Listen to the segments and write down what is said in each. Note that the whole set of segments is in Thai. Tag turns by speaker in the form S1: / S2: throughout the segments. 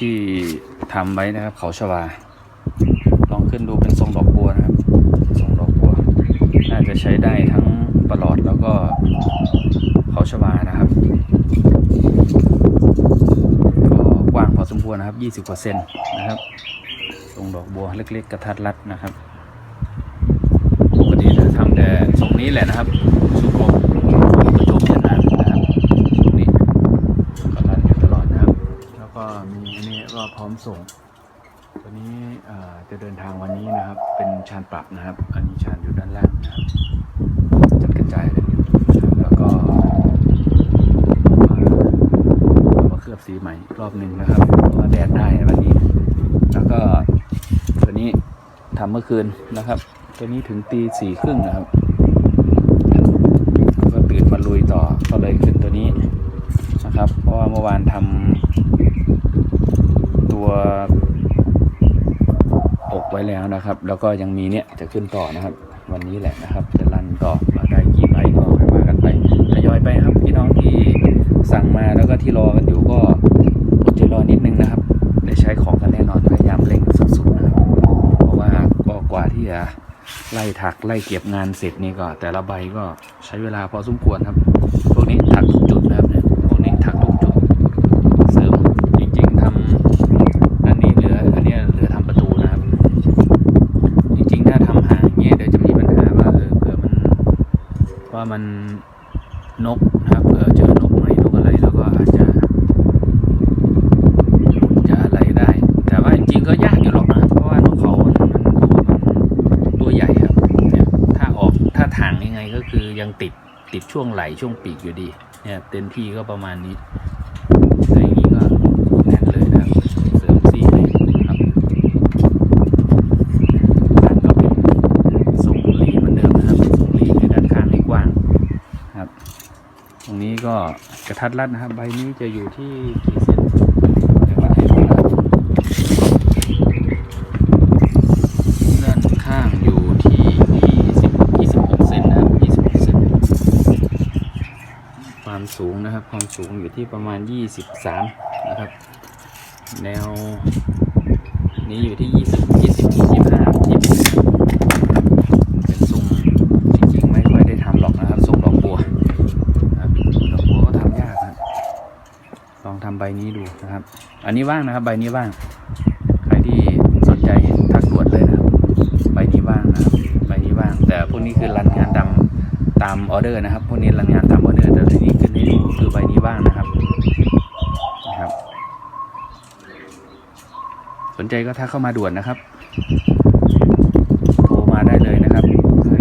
S1: ที่ทำไว้นะครับ เขาชวา ลองขึ้นดูเป็นทรงดอกบัวนะครับทรงดอกบัว น่าจะใช้ได้ทั้งประหลอดแล้วก็เขาชวานะครับก็กว้างพอสมควรนะครับ 20กว่าเซนนะครับทรงดอกบัวเล็ก ๆ กระทัดรัดนะครับปกติจะทำแต่ทรงนี้แหละนะครับชุกลมประจบยานานนะครับตรงนี้ก็รันอยู่ตลอดนะครับ แล้วก็มี อันนี้ก็พร้อมส่ง ตัวนี้จะเดินทางวันนี้นะครับ เป็นชานปรับนะครับ อันนี้ชานอยู่ด้านล่างนะครับจัดกระจายกันอยู่นะครับแล้วก็มาเคลือบสีใหม่รอบหนึ่งนะครับเพราะแดดได้วันนี้ แล้วก็ตัวนี้ทำเมื่อคืนนะครับ ตัวนี้ถึงตีสี่ครึ่งนะครับก็ตื่นมาลุยต่อก็เลยขึ้นตัวนี้นะครับ เพราะว่าเมื่อวานทำ ตัวอกไว้แล้วนะครับ แล้วก็ยังมีเนี่ยจะขึ้นต่อนะครับ วันนี้แหละนะครับ จะรันต่อมาได้กี่ใบก็ค่อยว่ากันไปทยอยไปครับพี่น้องที่สั่งมาแล้วก็ที่รอกันอยู่ก็อดใจรอนิดนึงนะครับได้ใช้ของกันแน่นอนพยายามเร่งสุดๆนะครับเพราะว่าก็กว่าที่จะไล่ถักไล่เก็บงานเสร็จนี่ก็ แต่ละใบก็ใช้เวลาพอสมควรครับพวกนี้ถักทุกจุดนะครับเนี่ยพวกนี้ถักทุกจุด เสริมจริงๆทำอันนี้เหลืออันเนี้ยเหลือทำประตูนะครับ จริงๆถ้าทำห่างอย่างเงี้ยเดี๋ยวจะมีปัญหาว่าเออเผื่อมัน ว่ามันนกนะครับเผื่อเจอนกไหมนกอะไรแล้วก็อาจจะจะอะไรได้ แต่ว่าจริงๆก็ยากอยู่หรอกนะเพราะว่านกเขามันมันมันตัวใหญ่ครับเนี่ยถ้าออกถ้าถางยังไงก็คือยังติดติดช่วงไหลช่วงปีกอยู่ดีเนี่ยเต็มที่ก็ประมาณนี้แต่อย่างนี้ก็แน่นเลยนะครับเสริมซี่ให้นะครับด้านก็เป็นทรงหลีเหมือนเดิมนะครับทรงหลีในด้านข้างให้กว้างครับ ต รงนี้ก็กระทัดรัดนะครับ ใบนี้จะอยู่ที่กี่เซนเดี๋ยววัดให้ดูนะด้านข้างอยู่ที่20 26เซนนะครับ26เซนความสูงนะครับ ความสูงอยู่ที่ประมาณ 23 นะครับ แนวนี้อยู่ที่ 20 20 25 20เป็นทรงจริงๆ ไม่ค่อยได้ทำหรอกนะครับ ทรงดอกบัว ครับดอกบัวก็ทำยากครับ ลองทำ ใบนี้ดูนะครับ อันนี้ว่างนะครับ ใบนี้ว่าง ใครที่สนใจทักด่วนเลยนะครับ ใบนี้ว่างนะครับ ใบนี้ว่าง แต่พวกนี้คือรันงานตามตามออเดอร์นะครับ พวกนี้รันงานตามออเดอร์แต่ทีนี้ขึ้นให้ดูคือใบนี้ว่างนะครับ นะครับ สนใจก็ทักเข้ามาด่วนนะครับโทรมาได้เลยนะครับใคร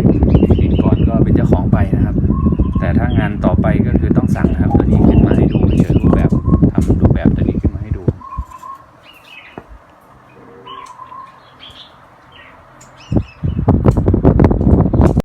S1: ติดก่อนก็เป็นเจ้าของไปนะครับ แต่ถ้างานต่อไปก็คือต้องสั่งนะครับตัวนี้